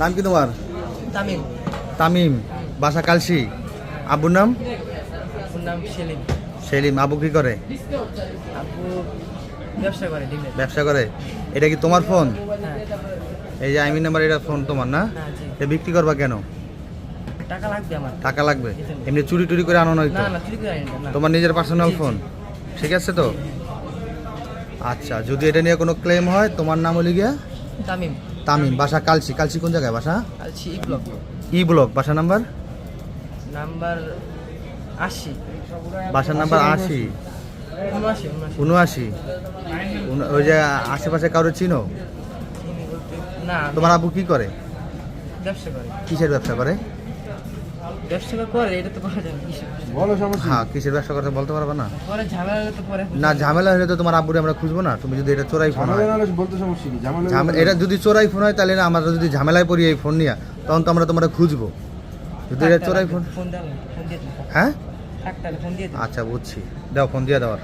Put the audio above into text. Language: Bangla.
নাম কি তোমার? তামিম। তামিম। বাসা কালসি। আব্বুর নাম? নাম সেলিম। সেলিম। আবু কি করে? আপু ব্যবসা করে ব্যবসা করে। এটা কি তোমার ফোন? হ্যাঁ। এই যে আইমি নাম্বার এটা ফোন তোমার না? হ্যাঁ এটা বিক্রি করবা কেন? টাকা লাগবে আমার। টাকা লাগবে? এমনি চুরি টুরি করে আনো নয়তো? না না চুরি করে আনি না, না। তোমার নিজের পার্সোনাল। ফোন ঠিক আছে তো? আচ্ছা যদি এটা নিয়ে কোনো ক্লেম হয় তোমার নাম হলি গিয়া? তামিম। তামিম বাসা কালসি কালসি কোন জায়গায় বাসা? Kalshi E block. E block বাসা নাম্বার? নাম্বার আশি। বাসার নাম্বার আশি। উনআশি উনআশি। উনআশি। উন- ওই যে আশেপাশে কারও চিনো? না তোমার আবু কি করে? ব্যবসা করে। কিসের ব্যবসা করে? ব্যবসা করে এটা তো করা যাবে বলো সমস্যা হ্যাঁ কিসের ব্যবসা করতে বলতে পারবে না? পরে ঝামেলা হলে তো পরে না ঝামেলা হলে তো তোমার আব্বুরে আমরা খুঁজবো না তুমি যদি এটা চোরাই ফোন হয়। বলতে সমস্যা কি? ঝামেলা ঝামে- এটা যদি চোরাই ফোন হয় তাহলে না আমরা যদি ঝামেলায় পড়ি এই ফোন নিয়ে তখন তো আমরা তোমরা খুঁজবো। যদি এটা চোরাই ফোন হ্যাঁ? থাক তাহলে ফোন দিয়ে দাও। আচ্ছা বুঝছি। দাও ফোন দিয়ে দেওয়ার